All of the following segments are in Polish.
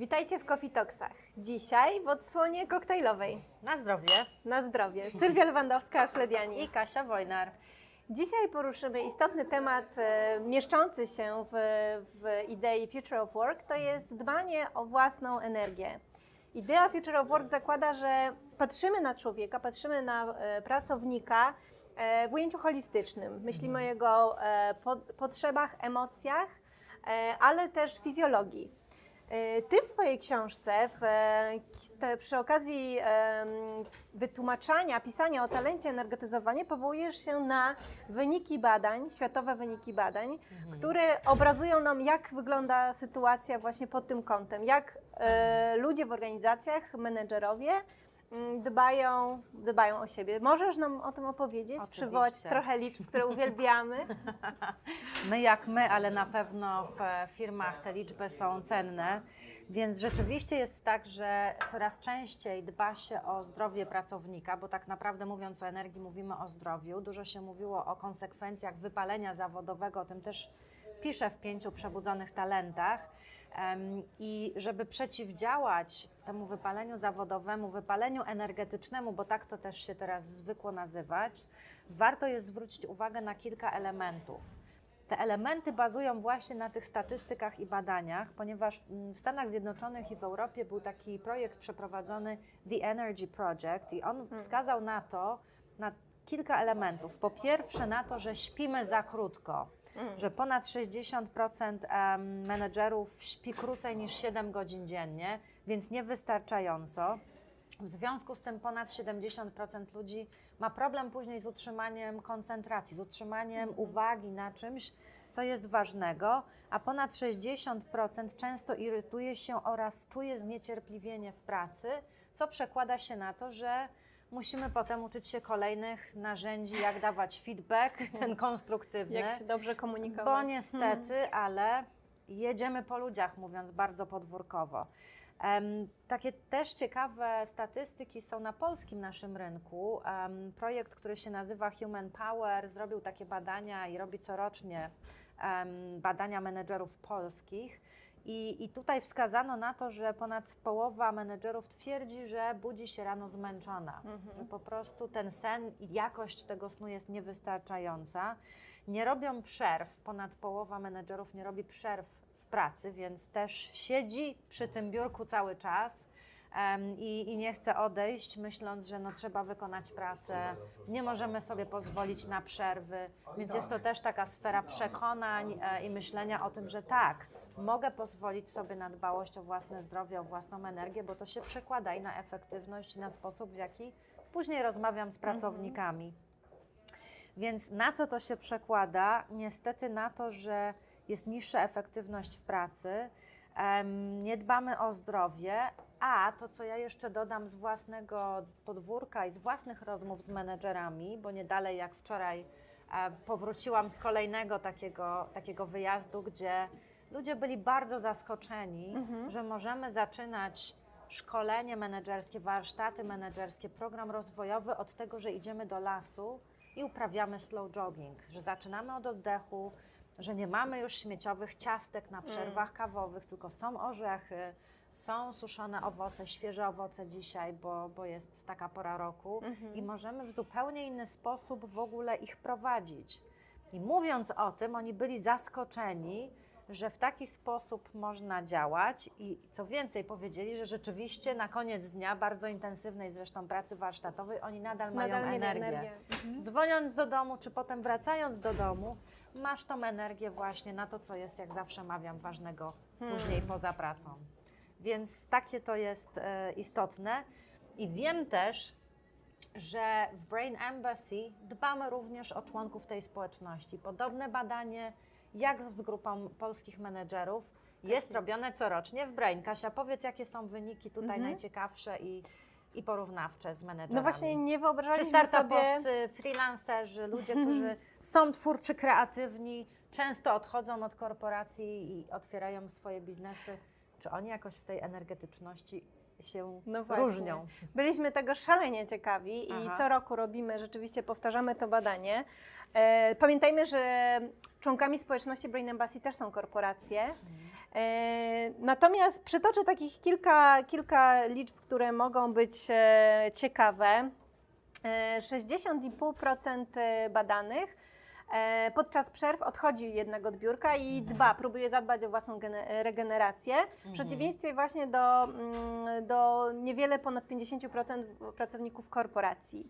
Witajcie w Coffee Talksach. Dzisiaj w odsłonie koktajlowej. Na zdrowie. Na zdrowie. Sylwia Lewandowska-Flediani. I Kasia Wojnar. Dzisiaj poruszymy istotny temat e, mieszczący się w, w idei Future of Work, to jest dbanie o własną energię. Idea Future of Work zakłada, że patrzymy na człowieka, patrzymy na e, pracownika e, w ujęciu holistycznym. Myślimy o jego e, po, potrzebach, emocjach, e, ale też fizjologii. E, Ty w swojej książce, w, e, te, przy okazji em, wytłumaczania, pisania o talencie energetyzowania, powołujesz się na wyniki badań, światowe wyniki badań, które obrazują nam, jak wygląda sytuacja właśnie pod tym kątem, jak e, ludzie w organizacjach, menedżerowie dbają, dbają o siebie. Możesz nam o tym opowiedzieć, Oczywiście. przywołać trochę liczb, które uwielbiamy? My jak my, ale na pewno w firmach te liczby są cenne. Więc rzeczywiście jest tak, że coraz częściej dba się o zdrowie pracownika, bo tak naprawdę mówiąc o energii, mówimy o zdrowiu. Dużo się mówiło o konsekwencjach wypalenia zawodowego, o tym też piszę w pięciu przebudzonych talentach. I żeby przeciwdziałać temu wypaleniu zawodowemu, wypaleniu energetycznemu, bo tak to też się teraz zwykło nazywać, warto jest zwrócić uwagę na kilka elementów. Te elementy bazują właśnie na tych statystykach i badaniach, ponieważ mm, w Stanach Zjednoczonych i w Europie był taki projekt przeprowadzony The Energy Project i on wskazał na to, na kilka elementów. Po pierwsze na to, że śpimy za krótko, że ponad 60% em, menedżerów śpi krócej niż 7 godzin dziennie, więc niewystarczająco. W związku z tym ponad 70% ludzi ma problem później z utrzymaniem koncentracji, z utrzymaniem uwagi na czymś, co jest ważnego, a ponad 60% często irytuje się oraz czuje zniecierpliwienie w pracy, co przekłada się na to, że musimy potem uczyć się kolejnych narzędzi, jak dawać feedback, ten konstruktywny. Jak się dobrze komunikować? Bo niestety, ale jedziemy po ludziach, mówiąc bardzo podwórkowo. Em, takie też ciekawe statystyki są na polskim naszym rynku. Em, projekt, który się nazywa Human Power, zrobił takie badania i robi corocznie em, badania menedżerów polskich. I, I tutaj wskazano na to, że ponad połowa menedżerów twierdzi, że budzi się rano zmęczona, że po prostu ten sen i jakość tego snu jest niewystarczająca. Nie robią przerw, ponad połowa menedżerów nie robi przerw w pracy, więc też siedzi przy tym biurku cały czas i, i nie chce odejść, myśląc, że no, trzeba wykonać pracę, nie możemy sobie pozwolić na przerwy, więc jest to też taka sfera przekonań e, i myślenia o tym, że tak, mogę pozwolić sobie na dbałość o własne zdrowie, o własną energię, bo to się przekłada i na efektywność, i na sposób, w jaki później rozmawiam z pracownikami. Więc na co to się przekłada? Niestety na to, że jest niższa efektywność w pracy, nie dbamy o zdrowie, a to, co ja jeszcze dodam z własnego podwórka i z własnych rozmów z menedżerami, bo nie dalej jak wczoraj e, powróciłam z kolejnego takiego, takiego wyjazdu, gdzie ludzie byli bardzo zaskoczeni, że możemy zaczynać szkolenie menedżerskie, warsztaty menedżerskie, program rozwojowy od tego, że idziemy do lasu i uprawiamy slow jogging, że zaczynamy od oddechu, że nie mamy już śmieciowych ciastek na przerwach kawowych, tylko są orzechy, są suszone owoce, świeże owoce dzisiaj, bo, bo jest taka pora roku i możemy w zupełnie inny sposób w ogóle ich prowadzić. I mówiąc o tym, oni byli zaskoczeni, że w taki sposób można działać i co więcej powiedzieli, że rzeczywiście na koniec dnia bardzo intensywnej zresztą pracy warsztatowej oni nadal, mają Nadal mieli energię. energię. Dzwoniąc do domu, czy potem wracając do domu, masz tą energię właśnie na to, co jest, jak zawsze mawiam, ważnego później poza pracą. Więc takie to jest e, istotne. I wiem też, że w Brain Embassy dbamy również o członków tej społeczności. Podobne badanie, jak z grupą polskich menedżerów, jest robione corocznie w Brain. Kasia, powiedz, jakie są wyniki tutaj najciekawsze i, i porównawcze z menedżerami. No właśnie nie Czy wyobrażaliśmy sobie... startupowcy, freelancerzy, ludzie, którzy są twórczy, kreatywni, często odchodzą od korporacji i otwierają swoje biznesy. Czy oni jakoś w tej energetyczności się No różnią? Byliśmy tego szalenie ciekawi i Aha. co roku robimy, rzeczywiście powtarzamy to badanie. E, pamiętajmy, że członkami społeczności Brain Embassy też są korporacje. E, Natomiast przytoczę takich kilka, kilka liczb, które mogą być e, ciekawe. E, 60,5% badanych podczas przerw odchodzi jednak od biurka i dba, próbuje zadbać o własną gene- regenerację. W przeciwieństwie właśnie do, mm, do niewiele ponad 50% pracowników korporacji.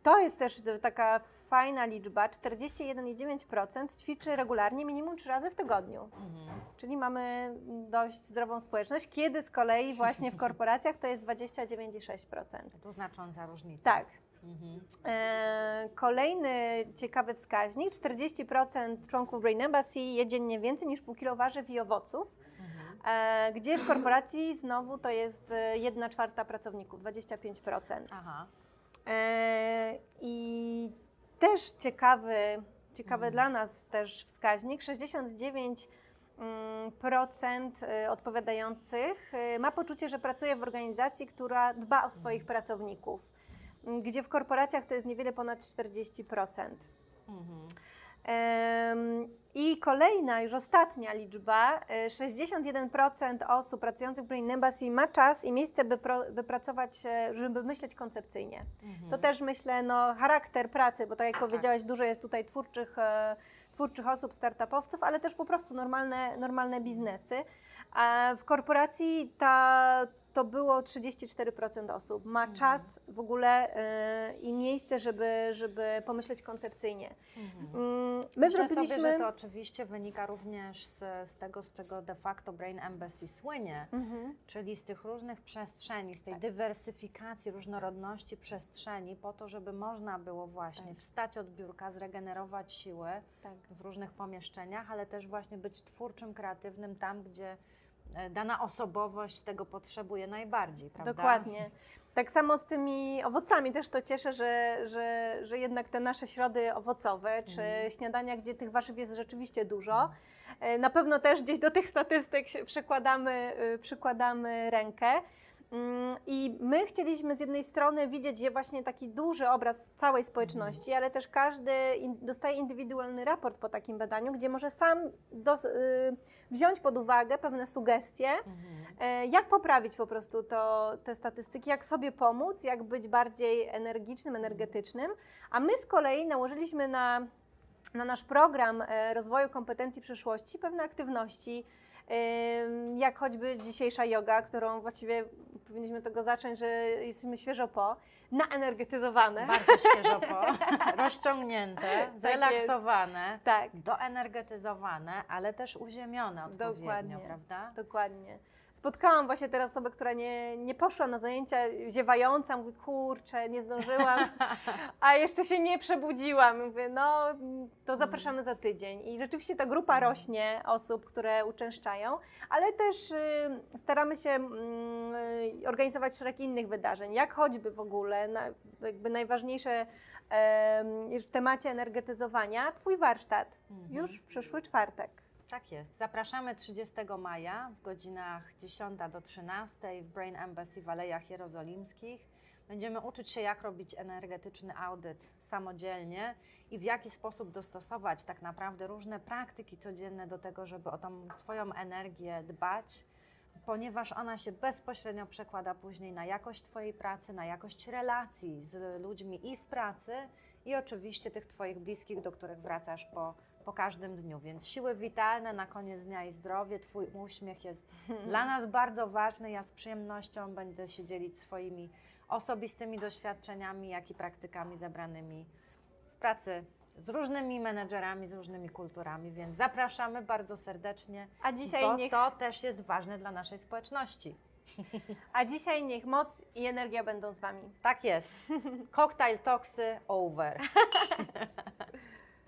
E, To jest też taka fajna liczba. 41,9% ćwiczy regularnie minimum 3 razy w tygodniu. Mhm. Czyli mamy dość zdrową społeczność, kiedy z kolei właśnie w korporacjach to jest 29,6%. To znacząca różnica. Tak. Mhm. E, kolejny ciekawy wskaźnik, 40% członków Brain Embassy je dziennie więcej niż pół kilo warzyw i owoców, Mhm. e, gdzie w korporacji znowu to jest 1 czwarta pracowników, 25%. Aha. E, I też ciekawy, ciekawy Mhm. dla nas też wskaźnik, 69 mm, procent y, odpowiadających y, ma poczucie, że pracuje w organizacji, która dba o swoich pracowników, m, gdzie w korporacjach to jest niewiele ponad 40%. Mhm. Kolejna, już ostatnia liczba, y, 61% osób pracujących w Brain Embassy ma czas i miejsce, by, pro, by pracować, e, żeby myśleć koncepcyjnie. Mhm. To też myślę, no, charakter pracy, bo tak jak powiedziałaś, dużo jest tutaj twórczych, e, twórczych osób, startupowców, ale też po prostu normalne, normalne biznesy. A w korporacji ta, to było 34% osób. Ma Mhm. czas w ogóle e, i miejsce, żeby, żeby pomyśleć koncepcyjnie. Mhm. Mm, My Myślę zrobiliśmy... sobie, że to oczywiście wynika również z, z tego, z czego de facto Brain Embassy słynie, Mhm. czyli z tych różnych przestrzeni, z tej Tak. dywersyfikacji, różnorodności przestrzeni, po to, żeby można było właśnie Tak. wstać od biurka, zregenerować siły Tak. w różnych pomieszczeniach, ale też właśnie być twórczym, kreatywnym tam, gdzie dana osobowość tego potrzebuje najbardziej, prawda? Dokładnie. Tak samo z tymi owocami też to cieszę, że, że, że jednak te nasze środy owocowe czy Mhm. śniadania, gdzie tych warzyw jest rzeczywiście dużo, e, na pewno też gdzieś do tych statystyk przykładamy, y, przykładamy rękę. Mm, I my chcieliśmy z jednej strony widzieć właśnie taki duży obraz całej społeczności, ale też każdy dostaje indywidualny raport po takim badaniu, gdzie może sam y, wziąć pod uwagę pewne sugestie, Mhm. E, Jak poprawić po prostu to, te statystyki, jak sobie pomóc, jak być bardziej energicznym, energetycznym. A my z kolei nałożyliśmy na, na nasz program e, rozwoju kompetencji przyszłości pewne aktywności, jak choćby dzisiejsza yoga, którą właściwie powinniśmy tego zacząć, że jesteśmy świeżo po, naenergetyzowane. Bardzo świeżo po, rozciągnięte, Tak zrelaksowane, Tak, doenergetyzowane, ale też uziemione odpowiednio, Dokładnie. prawda? Dokładnie. Spotkałam właśnie teraz osobę, która nie, nie poszła na zajęcia, ziewająca, mówi, kurczę, nie zdążyłam, a jeszcze się nie przebudziłam. Mówię, no to zapraszamy za tydzień. I rzeczywiście ta grupa rośnie osób, które uczęszczają, ale też y, staramy się mm, y, organizować szereg innych wydarzeń, jak choćby w ogóle, na, jakby najważniejsze w temacie energetyzowania, Twój warsztat, Mhm. już w przyszły czwartek. Tak jest. Zapraszamy 30 maja w godzinach 10 do 13 w Brain Embassy w Alejach Jerozolimskich. Będziemy uczyć się, jak robić energetyczny audyt samodzielnie i w jaki sposób dostosować tak naprawdę różne praktyki codzienne do tego, żeby o tą swoją energię dbać, ponieważ ona się bezpośrednio przekłada później na jakość Twojej pracy, na jakość relacji z ludźmi i w pracy, i oczywiście tych Twoich bliskich, do których wracasz po, po każdym dniu. Więc siły witalne na koniec dnia i zdrowie, Twój uśmiech jest dla nas bardzo ważny. Ja z przyjemnością będę się dzielić swoimi osobistymi doświadczeniami, jak i praktykami zebranymi w pracy z różnymi menedżerami, z różnymi kulturami, więc zapraszamy bardzo serdecznie, A dzisiaj bo niech to też jest ważne dla naszej społeczności. A dzisiaj niech moc i energia będą z Wami. Tak jest. Cocktail toksy over.